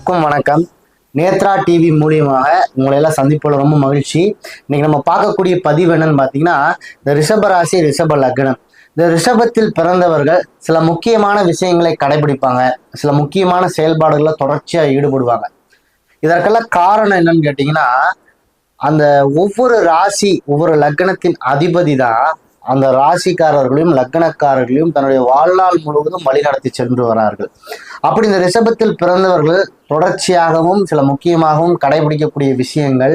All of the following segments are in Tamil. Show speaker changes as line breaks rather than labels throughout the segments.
எல்லாருக்கும் வணக்கம். நேத்ரா டிவி மூலியமாக உங்களை எல்லாம் சந்திப்போல ரொம்ப மகிழ்ச்சி. இன்னைக்கு நம்ம பார்க்கக்கூடிய பதிவு என்னன்னு பார்த்தீங்கன்னா இந்த ரிஷப ராசி ரிஷப லக்னம். இந்த ரிஷபத்தில் பிறந்தவர்கள் சில முக்கியமான விஷயங்களை கடைபிடிப்பாங்க. சில முக்கியமான செயல்பாடுகளில் தொடர்ச்சியாக ஈடுபடுவாங்க. இதற்கெல்லாம் காரணம் என்னன்னு கேட்டிங்கன்னா அந்த ஒவ்வொரு ராசி ஒவ்வொரு லக்னத்தின் அதிபதி தான் அந்த ராசிக்காரர்களையும் லக்னக்காரர்களையும் தன்னுடைய வாழ்நாள் முழுவதும் வழிநடத்தி சென்று வரார்கள். அப்படி இந்த ரிஷபத்தில் பிறந்தவர்கள் தொடர்ச்சியாகவும் சில முக்கியமாகவும் கடைபிடிக்கக்கூடிய விஷயங்கள்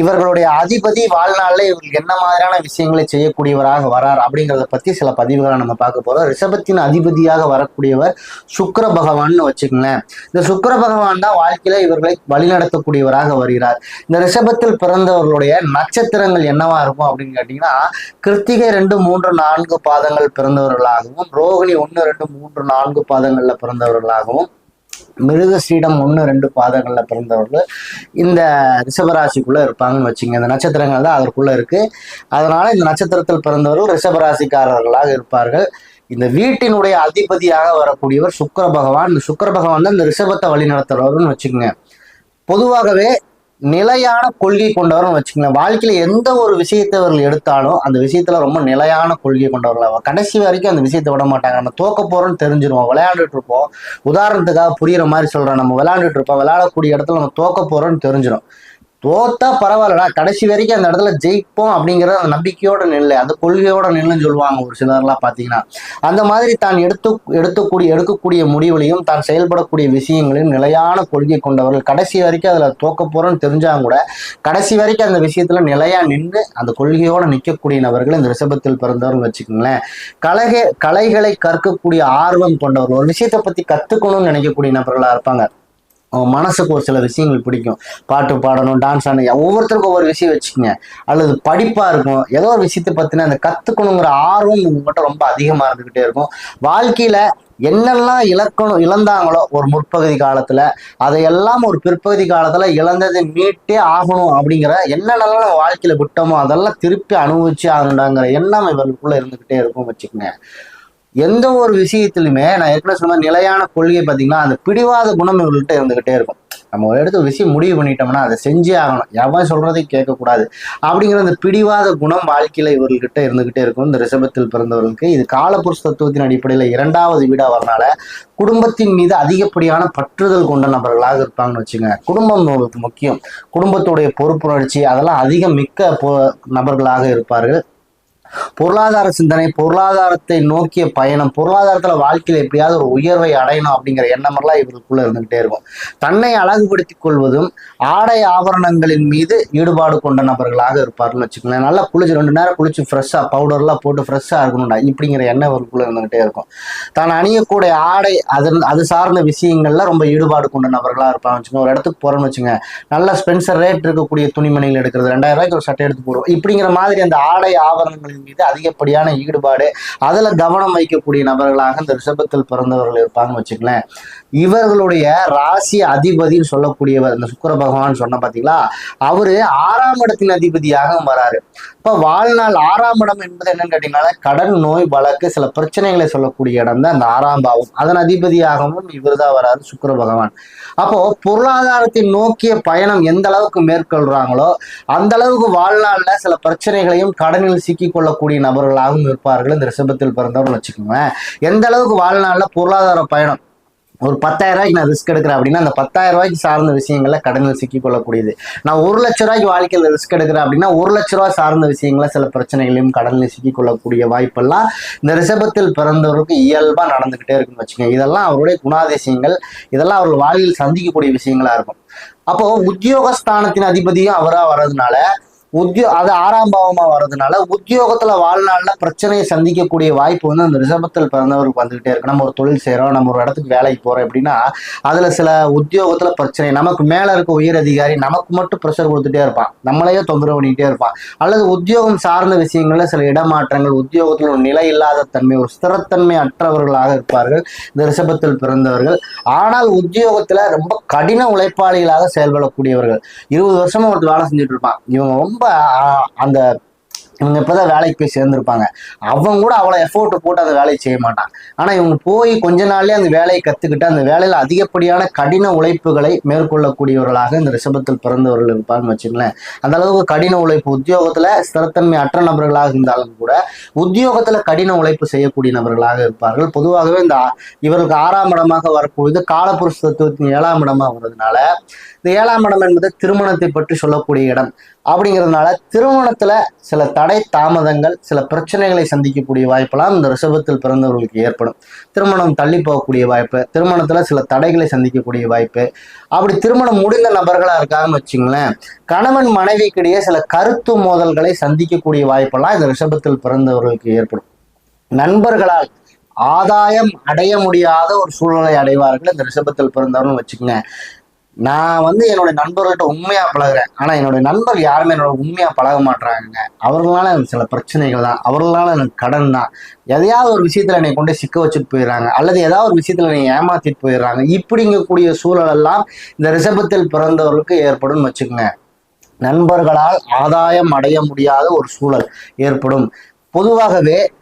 இவர்களுடைய அதிபதி வாழ்நாளில் இவர்களுக்கு என்ன மாதிரியான விஷயங்களை செய்யக்கூடியவராக வரார் அப்படிங்கிறத பத்தி சில பதிவுகளை நம்ம பார்க்க போறோம். ரிஷபத்தின் அதிபதியாக வரக்கூடியவர் சுக்கர பகவான்னு வச்சுக்கோங்களேன். இந்த சுக்கர பகவான் தான் வாழ்க்கையில இவர்களை வழிநடத்தக்கூடியவராக வருகிறார். இந்த ரிஷபத்தில் பிறந்தவர்களுடைய நட்சத்திரங்கள் என்னவா இருக்கும் அப்படின்னு கேட்டிங்கன்னா கிருத்திகை ரெண்டு மூன்று நான்கு பாதங்கள் பிறந்தவர்களாகவும் ரோகிணி ஒன்று ரெண்டு மூன்று நான்கு பாதங்கள்ல பிறந்தவர்களாகவும் மிருகஸ்ரீடம் ஒன்று ரெண்டு பாதங்களில் பிறந்தவர்கள் இந்த ரிஷபராசிக்குள்ளே இருப்பாங்கன்னு வச்சுங்க இந்த நட்சத்திரங்கள் தான் அதற்குள்ளே இருக்குது அதனால் இந்த நட்சத்திரத்தில் பிறந்தவர்கள் ரிஷபராசிக்காரர்களாக இருப்பார்கள். இந்த வீட்டினுடைய அதிபதியாக வரக்கூடியவர் சுக்கர பகவான். இந்த சுக்கர பகவான் தான் இந்த ரிஷபத்தை வழி நடத்துகிறவர்னு வச்சுக்கோங்க. பொதுவாகவே நிலையான கொள்கை கொண்டவர்னு வச்சுக்கலாம் வாழ்க்கையில எந்த ஒரு விஷயத்தை அவர்கள் எடுத்தாலும் அந்த விஷயத்துல ரொம்ப நிலையான கொள்கை கொண்டவர்கள் கடைசி வரைக்கும் அந்த விஷயத்தை விட மாட்டாங்க. நம்ம தோக்க போறோம்னு தெரிஞ்சிருவோம். விளையாண்டுட்டு இருப்போம். உதாரணத்துக்காக புரியுற மாதிரி சொல்றேன். நம்ம விளையாண்டுட்டு இருப்போம். விளையாடக்கூடிய இடத்துல நம்ம தோக்க போறோம்னு தெரிஞ்சிடும் தோத்தா பரவாயில்லடா. கடைசி வரைக்கும் அந்த இடத்துல ஜெயிப்போம் அப்படிங்கிற அந்த நம்பிக்கையோட நில்ல. அந்த கொள்கையோட நில்லுன்னு சொல்லுவாங்க ஒரு சிலர்லாம் பார்த்தீங்கன்னா. அந்த மாதிரி தான் எடுத்து எடுத்துக்கூடிய எடுக்கக்கூடிய முடிவுலையும் தான் செயல்படக்கூடிய விஷயங்களையும் நிலையான கொள்கை கொண்டவர்கள் கடைசி வரைக்கும் அதில் தோக்க போகிறோன்னு தெரிஞ்சாங்க கூட கடைசி வரைக்கும் அந்த விஷயத்தில் நிலையாக நின்று அந்த கொள்கையோட நிற்கக்கூடிய நபர்கள் இந்த ரிஷபத்தில் பிறந்தவர்கள் வச்சுக்கோங்களேன். கலைக கலைகளை கற்கக்கூடிய ஆர்வம் கொண்டவர்கள் ஒரு விஷயத்தை பற்றி கற்றுக்கணும்னு நினைக்கக்கூடிய நபர்களாக இருப்பாங்க. அவங்க மனசுக்கு ஒரு சில விஷயங்கள் பிடிக்கும். பாட்டு பாடணும் டான்ஸ் ஆடணும் ஒவ்வொருத்தருக்கும் ஒவ்வொரு விஷயம் வச்சுக்கோங்க. அல்லது படிப்பாக இருக்கும். ஏதோ ஒரு விஷயத்தை பற்றின அந்த கற்றுக்கணுங்கிற ஆர்வம் உங்ககிட்ட ரொம்ப அதிகமாக இருந்துக்கிட்டே இருக்கும். வாழ்க்கையில் என்னெல்லாம் இழக்கணும் இழந்தாங்களோ ஒரு முற்பகுதி காலத்தில் அதையெல்லாம் ஒரு பிற்பகுதி காலத்தில் இழந்ததை மீட்டே ஆகணும் அப்படிங்கிற என்னென்னலாம் நம்ம வாழ்க்கையில் விட்டோமோ அதெல்லாம் திருப்பி அனுபவிச்சு ஆகணுண்டாங்கிற எண்ணம் இவர்களுக்குள்ளே இருந்துக்கிட்டே இருக்கும் வச்சுக்கோங்க. எந்த ஒரு விஷயத்திலுமே நான் ஏற்கனவே சொன்ன நிலையான கொள்கை பார்த்தீங்கன்னா அந்த பிடிவாத குணம் இவங்கள்ட்ட இருந்துகிட்டே இருக்கும். நம்ம ஒரு இடத்துல விஷயம் முடிவு பண்ணிட்டோம்னா அதை செஞ்சே ஆகணும். எவன் சொல்றதையும் கேட்கக்கூடாது. அப்படிங்கிற அந்த பிடிவாத குணம் வாழ்க்கையில இவர்கள்கிட்ட இருந்துகிட்டே இருக்கும். இந்த ரிஷபத்தில் பிறந்தவர்களுக்கு இது காலபுருஷ தத்துவத்தின் அடிப்படையில் இரண்டாவது வீடா வரனால குடும்பத்தின் மீது அதிகப்படியான பற்றுதல் கொண்ட நபர்களாக இருப்பாங்கன்னு வச்சுங்க குடும்பம் உங்களுக்கு முக்கியம். குடும்பத்துடைய பொறுப்புணர்ச்சி அதெல்லாம் அதிகம் மிக்க நபர்களாக இருப்பார்கள். பொருளாதார சிந்தனை பொருளாதாரத்தை நோக்கிய பயணம் பொருளாதாரத்துல வாழ்க்கையில எப்படியாவது ஒரு உயர்வை அடையணும் அப்படிங்கிற எண்ணமெல்லாம் இவருக்குள்ள இருந்துகிட்டே இருக்கும். தன்னை அழகுபடுத்திக் கொள்வதும் ஆடை ஆபரணங்களின் மீது ஈடுபாடு கொண்ட நபர்களாக இருப்பார்னு வச்சுக்கோங்களேன். நல்லா குளிச்சு ரெண்டு நேரம் குளிச்சு ஃப்ரெஷ்ஷா பவுடர்லாம் போட்டு ஃப்ரெஷ்ஷா இருக்கணும்டா இப்படிங்கிற எண்ணம் இவருக்குள்ள இருந்துகிட்டே இருக்கும். தான் அணியக்கூடிய ஆடை அது அது சார்ந்த விஷயங்கள்ல ரொம்ப ஈடுபாடு கொண்ட நபர்களா இருப்பாங்க வச்சுக்கோங்க. ஒரு இடத்துக்கு போறோம்னு வச்சுங்க நல்ல ஸ்பென்சர் ரேட் இருக்கக்கூடிய துணிமணிகள் எடுக்கிறது ரெண்டாயிரம் ரூபாய்க்கு ஒரு சட்டை எடுத்து போடுவோம். இப்படிங்கிற மாதிரி அந்த ஆடை ஆபரணங்களின் மீது அதிகப்படியான ஈடுபாடு அதில் கவனம் வைக்கக்கூடிய நபர்களாக இந்த ரிஷபத்தில் பிறந்தவர்கள் இருப்பாங்கன்னு வச்சுக்கலேன் இவர்களுடைய ராசி அதிபதின்னு சொல்லக்கூடியவர் இந்த சுக்கர பகவான் சொன்ன பார்த்தீங்களா அவர் ஆறாம் இடத்தின் அதிபதியாக வராரு. இப்போ வாழ்நாள் ஆறாம் இடம் என்பது என்னன்னு கேட்டீங்கன்னா கடன் நோய் வழக்கு சில பிரச்சனைகளை சொல்லக்கூடிய இடம் தான் அந்த ஆறாம் பாவம். அதன் அதிபதியாகவும் இவர் தான் வராரு சுக்கர பகவான். அப்போ பொருளாதாரத்தை நோக்கிய பயணம் எந்த அளவுக்கு மேற்கொள்றாங்களோ அந்த அளவுக்கு வாழ்நாளில் சில பிரச்சனைகளையும் கடனில் சிக்கிக்கொள்ள கொள்ளக்கூடிய நபர்களாகவும் இருப்பார்கள். இந்த ரிஷபத்தில் பிறந்தவர்கள் வச்சுக்கோங்க. எந்த அளவுக்கு வாழ்நாளில் பொருளாதார பயணம்? ஒரு பத்தாயிரம் ரூபாய்க்கு நான் ரிஸ்க் எடுக்கிறேன் அப்படின்னா அந்த பத்தாயிரம் ரூபாய்க்கு சார்ந்த விஷயங்களை கடனில் சிக்கிக்கொள்ளக்கூடியது. நான் ஒரு லட்ச ரூபாய்க்கு வாழ்க்கையில் ரிஸ்க் எடுக்கிறேன் அப்படின்னா ஒரு லட்ச ரூபா சார்ந்த விஷயங்களை சில பிரச்சனைகளையும் கடனில் சிக்கிக் கொள்ளக்கூடிய வாய்ப்பெல்லாம் இந்த ரிஷபத்தில் பிறந்தவருக்கு இயல்பாக நடந்துக்கிட்டே இருக்குன்னு வச்சுக்கோங்க. இதெல்லாம் அவருடைய குணாதிசயங்கள் இதெல்லாம் அவர்கள் வாழ்வில் சந்திக்கக்கூடிய விஷயங்களா இருக்கும். அப்போ உத்தியோகஸ்தானத்தின் அதிபதியும் அவராக வர்றதுனால உத்தியோ அது ஆறாம் பாவமா வர்றதுனால உத்தியோகத்துல வாழ்நாள்ல பிரச்சனையை சந்திக்கக்கூடிய வாய்ப்பு வந்து அந்த ரிசபத்தில் பிறந்தவருக்கு வந்துகிட்டே இருக்கு. நம்ம ஒரு தொழில் செய்யறோம் நம்ம ஒரு இடத்துக்கு வேலைக்கு போறோம் அப்படின்னா அதுல சில உத்தியோகத்துல பிரச்சனை நமக்கு மேல இருக்க உயர் அதிகாரி நமக்கு மட்டும் ப்ரெஷர் கொடுத்துட்டே இருப்பான். நம்மளையே தொந்தரவு பண்ணிட்டே இருப்பான். அல்லது உத்தியோகம் சார்ந்த விஷயங்கள்ல சில இடமாற்றங்கள் உத்தியோகத்தில் ஒரு நிலை இல்லாத தன்மை ஒரு ஸ்திரத்தன்மை அற்றவர்களாக இருப்பார்கள் இந்த ரிஷபத்தில் பிறந்தவர்கள். ஆனால் உத்தியோகத்துல ரொம்ப கடின உழைப்பாளிகளாக செயல்படக்கூடியவர்கள். இருபது வருஷமா ஒருத்தர் வேலை செஞ்சுட்டு இருப்பான். இவங்க ரொம்ப அந்த இவங்க இப்பதான் வேலைக்கு போய் சேர்ந்துருப்பாங்க. அவங்க கூட அவ்வளோ எஃபோர்ட் போட்டு அந்த வேலையை செய்ய மாட்டான் ஆனா இவங்க போய் கொஞ்ச நாள்லயே அந்த வேலையை கத்துக்கிட்டு அந்த வேலையில அதிகப்படியான கடின உழைப்புகளை மேற்கொள்ளக்கூடியவர்களாக இந்த ரிஷபத்தில் பிறந்தவர்கள் இருப்பாங்கன்னு வச்சுங்களேன் அந்த அளவுக்கு கடின உழைப்பு உத்தியோகத்துல ஸ்திரத்தன்மை அற்ற நபர்களாக இருந்தாலும் கூட உத்தியோகத்துல கடின உழைப்பு செய்யக்கூடிய நபர்களாக இருப்பார்கள். பொதுவாகவே இந்த இவருக்கு ஆறாம் இடமாக வரக்கூடியது காலப்புருஷ தத்துவத்தின் ஏழாம் இடமா வர்றதுனால இந்த ஏழாம் இடம் என்பது திருமணத்தை பற்றி சொல்லக்கூடிய இடம். அப்படிங்கிறதுனால திருமணத்துல சில தடை தாமதங்கள் சில பிரச்சனைகளை சந்திக்கக்கூடிய வாய்ப்பெல்லாம் இந்த ரிஷபத்தில் பிறந்தவர்களுக்கு ஏற்படும். திருமணம் தள்ளி போகக்கூடிய வாய்ப்பு திருமணத்துல சில தடைகளை சந்திக்கக்கூடிய வாய்ப்பு. அப்படி திருமணம் முடிந்த நபர்களா இருக்காங்கன்னு வச்சுங்களேன் கணவன் மனைவிக்கிடையே சில கருத்து மோதல்களை சந்திக்கக்கூடிய வாய்ப்பெல்லாம் இந்த ரிஷபத்தில் பிறந்தவர்களுக்கு ஏற்படும். நண்பர்களால் ஆதாயம் அடைய முடியாத ஒரு சூழ்நிலை அடைவார்கள் இந்த ரிஷபத்தில் பிறந்தவர்கள் வச்சுக்கோங்க. நான் வந்து என்னோட நண்பர்கிட்ட உண்மையா பழகுறேன். ஆனா என்னோட நண்பர் யாருமே என்னோட உண்மையா பழக மாட்டாங்க அவர்களால எனக்கு சில பிரச்சனைகள் தான். அவர்களால எனக்கு கடன் தான். எதையாவது ஒரு விஷயத்துல என்னை கொண்டு சிக்க வச்சுட்டு போயிடுறாங்க. அல்லது ஏதாவது ஒரு விஷயத்துல என்னை ஏமாத்திட்டு போயிடுறாங்க. இப்படிங்கக்கூடிய சூழல் எல்லாம் இந்த ரிஷபத்தில் பிறந்தவர்களுக்கு ஏற்படும் வச்சுக்கோங்க. நண்பர்களால் ஆதாயம் அடைய முடியாத ஒரு சூழல் ஏற்படும். பொதுவாகவே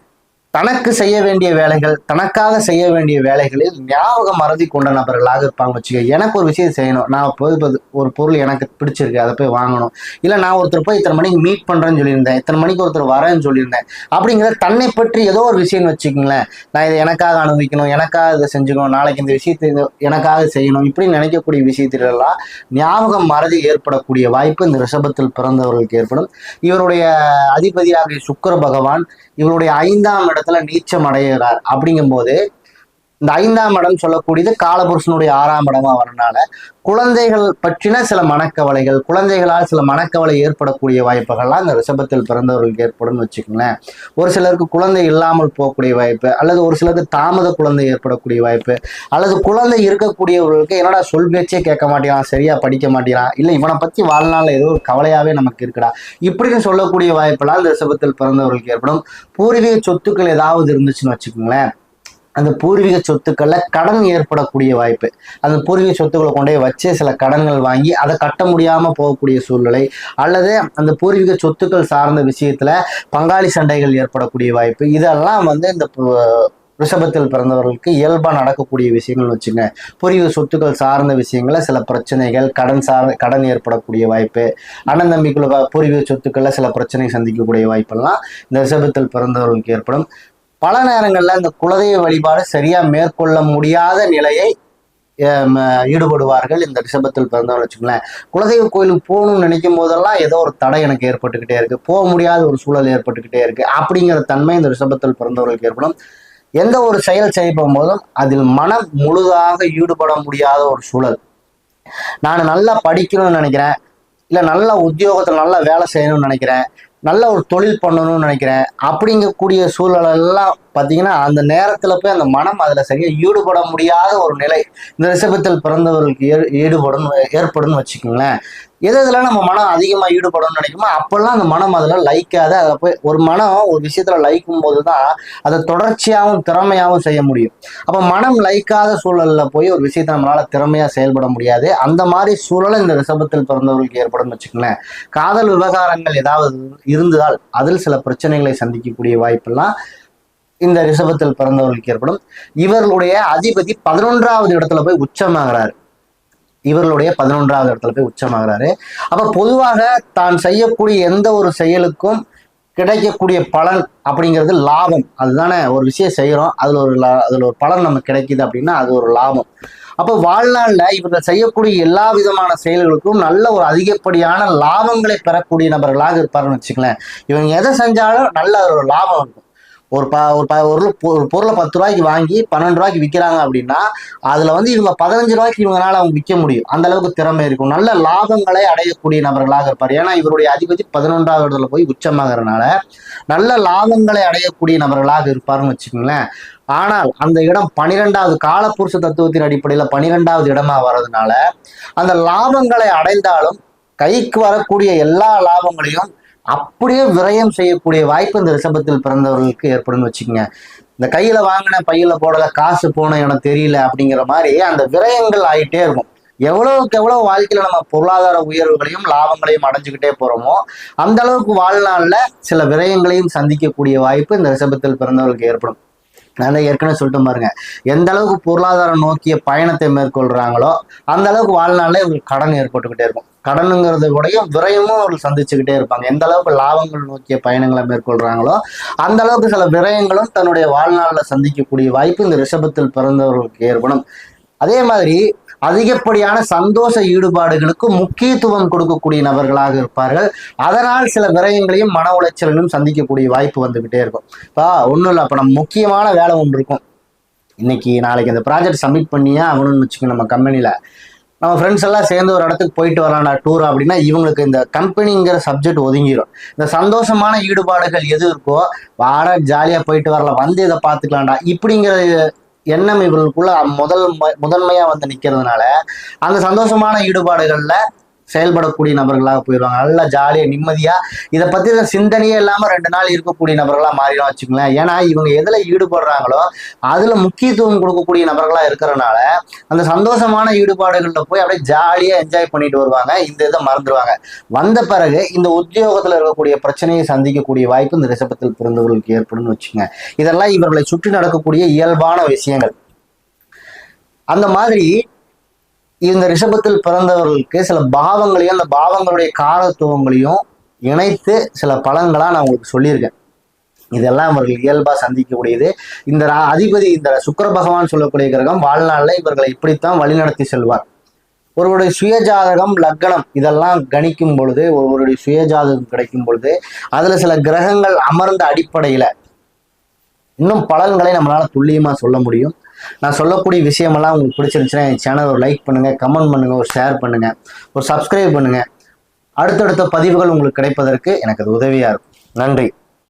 தனக்கு செய்ய வேண்டிய வேலைகள் தனக்காக செய்ய வேண்டிய வேலைகளில் ஞாபகம் மறதி கொண்ட நபர்களாக இருப்பாங்க வச்சுக்க. எனக்கு ஒரு விஷயம் செய்யணும். நான் போய் ஒரு பொருள் எனக்கு பிடிச்சிருக்கு அதை போய் வாங்கணும். இல்லை நான் ஒருத்தர் போய் இத்தனை மணிக்கு மீட் பண்ணுறேன்னு சொல்லியிருந்தேன் இத்தனை மணிக்கு ஒருத்தர் வரேன்னு சொல்லியிருந்தேன். அப்படிங்கிற தன்னை பற்றி ஏதோ ஒரு விஷயம்னு வச்சுக்கோங்களேன். நான் இதை எனக்காக அனுபவிக்கணும் எனக்காக இதை செஞ்சுக்கணும் நாளைக்கு இந்த விஷயத்தை எனக்காக செய்யணும் இப்படி நினைக்கக்கூடிய விஷயத்திலெல்லாம் ஞாபகம் மறதி ஏற்படக்கூடிய வாய்ப்பு இந்த ரிஷபத்தில் பிறந்தவர்களுக்கு ஏற்படும். இவருடைய அதிபதியாகிய சுக்கர பகவான் இவருடைய ஐந்தாம் இடத்துல நீச்சம் அடைகிறார் அப்படிங்கும்போது இந்த ஐந்தாம் இடம் சொல்லக்கூடியது காலபுருஷனுடைய ஆறாம் இடமா வரனால குழந்தைகள் பற்றின சில மனக்கவலைகள் குழந்தைகளால் சில மனக்கவலை ஏற்படக்கூடிய வாய்ப்புகள்லாம் இந்த ரிஷபத்தில் பிறந்தவர்களுக்கு ஏற்படும் வச்சுக்கோங்களேன். ஒரு சிலருக்கு குழந்தை இல்லாமல் போகக்கூடிய வாய்ப்பு அல்லது ஒரு சிலருக்கு தாமத குழந்தை ஏற்படக்கூடிய வாய்ப்பு அல்லது குழந்தை இருக்கக்கூடியவர்களுக்கு என்னடா சொல் பேச்சே கேட்க மாட்டேறான் சரியா படிக்க மாட்டேங்கிறான் இல்லை இவனை பத்தி வாழ்நாள் ஏதோ ஒரு கவலையாவே நமக்கு இருக்குடா. இப்படின்னு சொல்லக்கூடிய வாய்ப்பெல்லாம் இந்த ரிஷபத்தில் பிறந்தவர்களுக்கு ஏற்படும். பூர்வீக சொத்துக்கள் ஏதாவது இருந்துச்சுன்னு வச்சுக்கோங்களேன். அந்த பூர்வீக சொத்துக்களில் கடன் ஏற்படக்கூடிய வாய்ப்பு. அந்த பூர்வீக சொத்துக்களை கொண்டே வச்சு சில கடன்கள் வாங்கி அதை கட்ட முடியாமல் போகக்கூடிய சூழ்நிலை அல்லது அந்த பூர்வீக சொத்துக்கள் சார்ந்த விஷயத்தில் பங்காளி சண்டைகள் ஏற்படக்கூடிய வாய்ப்பு. இதெல்லாம் வந்து இந்த ரிஷபத்தில் பிறந்தவர்களுக்கு இயல்பாக நடக்கக்கூடிய விஷயங்கள் வச்சுங்க. பூர்வீக சொத்துக்கள் சார்ந்த விஷயங்கள சில பிரச்சனைகள் கடன் சார் கடன் ஏற்படக்கூடிய வாய்ப்பு அண்ணன் தம்பிக்குள்ள வ- பூர்வீக சொத்துக்களில் சில பிரச்சனை சந்திக்கக்கூடிய வாய்ப்பெல்லாம் இந்த ரிஷபத்தில் பிறந்தவர்களுக்கு ஏற்படும். பல நேரங்கள்ல இந்த குலதெய்வ வழிபாடு சரியா மேற்கொள்ள முடியாத நிலையை ஈடுபடுவார்கள் இந்த ரிஷபத்தில் பிறந்தவர்கள் வச்சுக்கோங்களேன். குலதெய்வ கோயிலுக்கு போகணும்னு நினைக்கும் போதெல்லாம் ஏதோ ஒரு தடை எனக்கு ஏற்பட்டுக்கிட்டே இருக்கு. போக முடியாத ஒரு சூழல் ஏற்பட்டுக்கிட்டே இருக்கு. அப்படிங்கிற தன்மை இந்த ரிஷபத்தில் பிறந்தவர்களுக்கு ஏற்படும். எந்த ஒரு செயல் செய்யும் போதும் அதில் மனம் முழுதாக ஈடுபட முடியாத ஒரு சூழல். நான் நல்லா படிக்கணும்னு நினைக்கிறேன். இல்லை நல்ல உத்தியோகத்தில் நல்லா வேலை செய்யணும்னு நினைக்கிறேன். நல்ல ஒரு தொழில் பண்ணணும்னு நினைக்கிறேன். அப்படிங்கக்கூடிய சூழலெல்லாம் பார்த்தீங்கன்னா அந்த நேரத்தில் போய் அந்த மனம் அதில் சரியாக ஈடுபட முடியாத ஒரு நிலை இந்த ரிஷபத்தில் பிறந்தவர்களுக்கு ஏ ஈடுபடும் ஏற்படும்னு வச்சுக்கோங்களேன். எது இதெல்லாம் நம்ம மனம் அதிகமாக ஈடுபடணும்னு நினைக்குமோ அப்போல்லாம் அந்த மனம் அதில் லைக்காத. அதை போய் ஒரு மனம் ஒரு விஷயத்தில் லைக்கும் போது தான் அதை தொடர்ச்சியாகவும் திறமையாகவும் செய்ய முடியும். அப்போ மனம் லைக்காத சூழல்ல போய் ஒரு விஷயத்தை நம்மளால் திறமையாக செயல்பட முடியாது. அந்த மாதிரி சூழலை இந்த ரிஷபத்தில் பிறந்தவர்களுக்கு ஏற்படும் வச்சுக்கோங்களேன். காதல் விவகாரங்கள் ஏதாவது இருந்ததால் அதில் சில பிரச்சனைகளை சந்திக்கக்கூடிய வாய்ப்பெல்லாம் இந்த ரிஷபத்தில் பிறந்தவர்களுக்கு ஏற்படும். இவர்களுடைய அதிபதி பதினொன்றாவது இடத்துல போய் உச்சமாகிறாரு. இவர்களுடைய பதினொன்றாவது இடத்துல போய் உச்சமாகிறாரு. அப்ப பொதுவாக தான் செய்யக்கூடிய எந்த ஒரு செயலுக்கும் கிடைக்கக்கூடிய பலன் அப்படிங்கிறது லாபம். அதுதானே ஒரு விஷயம் செய்யறோம் அதுல ஒரு லா- அதுல ஒரு பலன் நமக்கு கிடைக்குது அப்படின்னா அது ஒரு லாபம். அப்போ வாழ்நாள்ல இவர்கள் செய்யக்கூடிய எல்லா விதமான செயல்களுக்கும் நல்ல ஒரு அதிகப்படியான லாபங்களை பெறக்கூடிய நபர்களாக இருப்பாருன்னு வச்சுக்கலேன் இவங்க எதை செஞ்சாலும் நல்ல ஒரு லாபம் இருக்கும். ஒரு ப ஒரு ப ஒரு பொ- ஒரு பொருளை பத்து ரூபாய்க்கு வாங்கி பன்னெண்டு ரூபாய்க்கு விற்கிறாங்க அப்படின்னா அதில் வந்து இவங்க பதினஞ்சு ரூபாய்க்கு இவங்களால அவங்க விற்க முடியும். அந்த அளவுக்கு திறமை இருக்கும். நல்ல லாபங்களை அடையக்கூடிய நபர்களாக இருப்பார். ஏன்னா இவருடைய அதிபதி பதினொன்றாவது இடத்துல போய் உச்சமாகறதுனால நல்ல லாபங்களை அடையக்கூடிய நபர்களாக இருப்பாருன்னு வச்சுக்கோங்களேன். ஆனால் அந்த இடம் பனிரெண்டாவது காலப்புருஷ தத்துவத்தின் அடிப்படையில் பனிரெண்டாவது இடமா வர்றதுனால அந்த லாபங்களை அடைந்தாலும் கைக்கு வரக்கூடிய எல்லா லாபங்களையும் அப்படியே விரயம் செய்யக்கூடிய வாய்ப்பு இந்த ரிஷபத்தில் பிறந்தவர்களுக்கு ஏற்படும்னு வச்சுக்கோங்க. இந்த கையில வாங்கின பையில போடல காசு போன எனக்கு தெரியல அப்படிங்கிற மாதிரி அந்த விரயங்கள் ஆயிட்டே இருக்கும். எவ்வளவுக்கு எவ்வளவு வாழ்க்கையில நம்ம பொருளாதார உயர்வுகளையும் லாபங்களையும் அடைஞ்சுக்கிட்டே போறோமோ அந்த அளவுக்கு வாழ்நாள்ல சில விரயங்களையும் சந்திக்கக்கூடிய வாய்ப்பு இந்த ரிஷபத்தில் பிறந்தவர்களுக்கு ஏற்படும். நான் ஏற்கனவே சொல்லிட்டு பாருங்க. எந்த அளவுக்கு பொருளாதாரம் நோக்கிய பயணத்தை மேற்கொள்றாங்களோ அந்த அளவுக்கு வாழ்நாளில் இவங்களுக்கு கடன் ஏற்பட்டுக்கிட்டே இருக்கும். கடனுங்கிறத கூடயும் விரயமும் அவர்கள் சந்திச்சுக்கிட்டே இருப்பாங்க. எந்த அளவுக்கு லாபங்கள் நோக்கிய பயணங்களை மேற்கொள்றாங்களோ அந்த அளவுக்கு சில விரயங்களும் தன்னுடைய வாழ்நாளில் சந்திக்கக்கூடிய வாய்ப்பு இந்த ரிஷபத்தில் பிறந்தவர்களுக்கு ஏற்படும். அதே மாதிரி அதிகப்படியான சந்தோஷ ஈடுபாடுகளுக்கு முக்கியத்துவம் கொடுக்கக்கூடிய நபர்களாக இருப்பார்கள். அதனால் சில விரயங்களையும் மன உளைச்சலையும் சந்திக்கக்கூடிய வாய்ப்பு வந்துகிட்டே இருக்கும். இப்போ ஒன்றும் இல்லை அப்போ நம்ம முக்கியமான வேலை ஒன்று இருக்கும். இன்னைக்கு நாளைக்கு அந்த ப்ராஜெக்ட் சப்மிட் பண்ணியே ஆகணும்னு வச்சுக்கோங்க நம்ம கம்பெனியில் நம்ம ஃப்ரெண்ட்ஸ் எல்லாம் சேர்ந்து ஒரு இடத்துக்கு போயிட்டு வரானா டூர் அப்படின்னா இவங்களுக்கு இந்த கம்பெனிங்கிற சப்ஜெக்ட் ஒதுங்கிடும் இந்த சந்தோஷமான ஈடுபாடுகள் எது இருக்கோ வாட ஜாலியாக போயிட்டு வரலாம் வந்து இதை பார்த்துக்கலாம்டா இப்படிங்கிற எண்ணம் இவர்களுக்குள்ள முதல் ம- வந்து நிற்கிறதுனால அந்த சந்தோஷமான ஈடுபாடுகளில் செயல்படக்கூடிய நபர்களாக போயிடுவாங்க. நல்லா ஜாலியா நிம்மதியா. இதை பத்தி சிந்தனையே இல்லாம ரெண்டு நாள் இருக்கக்கூடிய நபர்களா மாறிடும் வச்சுக்கங்களேன். ஏன்னா இவங்க எதுல ஈடுபடுறாங்களோ அதுல முக்கியத்துவம் கொடுக்கக்கூடிய நபர்களா இருக்கிறனால அந்த சந்தோஷமான ஈடுபாடுகள்ல போய் அப்படியே ஜாலியா என்ஜாய் பண்ணிட்டு வருவாங்க. இந்த இதை மறந்துடுவாங்க வந்த பிறகு இந்த உத்தியோகத்துல இருக்கக்கூடிய பிரச்சனையை சந்திக்கக்கூடிய வாய்ப்பு இந்த ரிஷபத்தில் பிறந்தவர்களுக்கு ஏற்படும் வச்சுங்க இதெல்லாம் இவர்களை சுற்றி நடக்கக்கூடிய இயல்பான விஷயங்கள். அந்த மாதிரி இந்த ரிஷபத்தில் பிறந்தவர்களுக்கு சில பாவங்களையும் அந்த பாவங்களுடைய காரத்துவங்களையும் இணைத்து சில பலன்களா நான் உங்களுக்கு சொல்லியிருக்கேன். இதெல்லாம் இவர்கள் இயல்பா சந்திக்கக்கூடியது. இந்த ரா- அதிபதி இந்த சுக்கர பகவான் சொல்லக்கூடிய கிரகம் வாழ்நாளில் இவர்களை இப்படித்தான் வழிநடத்தி செல்வார். ஒருவருடைய சுயஜாதகம் லக்னம் இதெல்லாம் கணிக்கும் பொழுது ஒருவருடைய சுயஜாதகம் கிடைக்கும் பொழுது அதுல சில கிரகங்கள் அமர்ந்த அடிப்படையில இன்னும் பலன்களை நம்மளால துல்லியமா சொல்ல முடியும். நான் சொல்லக்கூடிய விஷயமெல்லாம் உங்களுக்கு பிடிச்சிருந்துச்சுன்னா என் சேனல் ஒரு லைக் பண்ணுங்க கமெண்ட் பண்ணுங்க ஒரு ஷேர் பண்ணுங்க ஒரு சப்ஸ்கிரைப் பண்ணுங்க. அடுத்தடுத்த பதிவுகள் உங்களுக்கு கிடைப்பதற்கு எனக்கு அது உதவியாக இருக்கும். நன்றி.